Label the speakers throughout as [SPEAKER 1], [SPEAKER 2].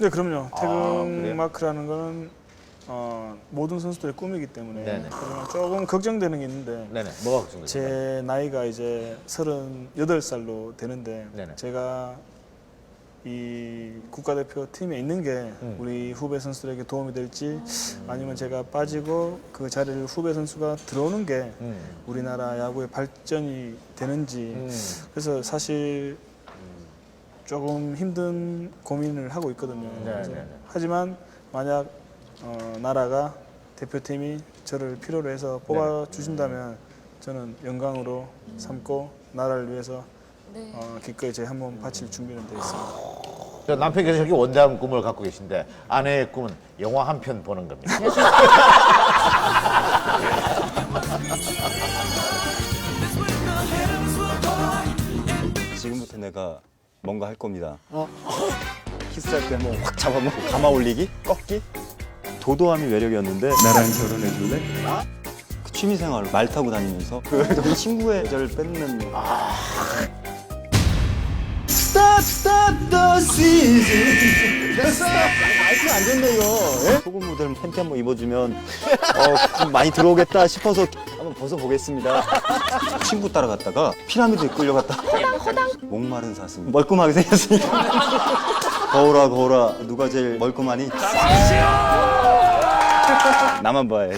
[SPEAKER 1] 네, 그럼요.
[SPEAKER 2] 아,
[SPEAKER 1] 태극
[SPEAKER 2] 그래요?
[SPEAKER 1] 마크라는 거는 어, 모든 선수들의 꿈이기 때문에
[SPEAKER 2] 네네.
[SPEAKER 1] 그러면 조금 걱정되는 게 있는데
[SPEAKER 2] 네네. 뭐가 걱정돼요?
[SPEAKER 1] 제 나이가 이제 38살로 되는데
[SPEAKER 2] 네네.
[SPEAKER 1] 제가 이 국가대표 팀에 있는 게
[SPEAKER 2] 음.
[SPEAKER 1] 우리 후배 선수들에게 도움이 될지 아니면 제가 빠지고 그 자리를 후배 선수가 들어오는 게
[SPEAKER 2] 음.
[SPEAKER 1] 우리나라 야구의 발전이 되는지
[SPEAKER 2] 음.
[SPEAKER 1] 그래서 사실 조금 힘든 고민을 하고 있거든요.
[SPEAKER 2] 네,
[SPEAKER 1] 그래서
[SPEAKER 2] 네, 네.
[SPEAKER 1] 하지만 만약 어, 나라가 대표팀이 저를 필요로 해서 뽑아 주신다면 저는 영광으로 삼고 나라를 위해서
[SPEAKER 3] 네.
[SPEAKER 1] 어, 기꺼이 제 한몸 바칠 준비는 되어 있습니다.
[SPEAKER 2] 저 남편께서 저렇게 원대한 꿈을 갖고 계신데 아내의 꿈은 영화 한 편 보는 겁니다.
[SPEAKER 4] 지금부터 내가 뭔가 할 겁니다. 키스할 때 뭐 확 잡아먹고 감아 올리기? 꺾기? 도도함이 매력이었는데 나랑 결혼해 줄래? 그 취미생활 말 타고 다니면서 그 우리 친구의 애절 뺏는 스타트 스타트 더 시즌 됐어 아이템 안 좋네 이거 예? 소금 모델 팬티 한번 입어주면 어, 좀 많이 들어오겠다 싶어서 한번 벗어보겠습니다 친구 따라갔다가 피라미드에 끌려갔다 목마른 사슴 멀끔하게 생겼으니까 거울아 거울아 누가 제일 멀끔하니? 나만 봐야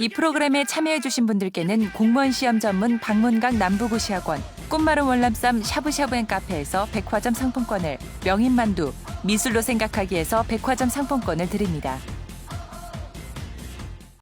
[SPEAKER 5] 이 프로그램에 참여해주신 분들께는 공무원 시험 전문 박문강 남부고시학원, 꽃마른 월남쌈 샤브샤브 앤 카페에서 백화점 상품권을, 명인만두, 미술로 생각하기에서 백화점 상품권을 드립니다.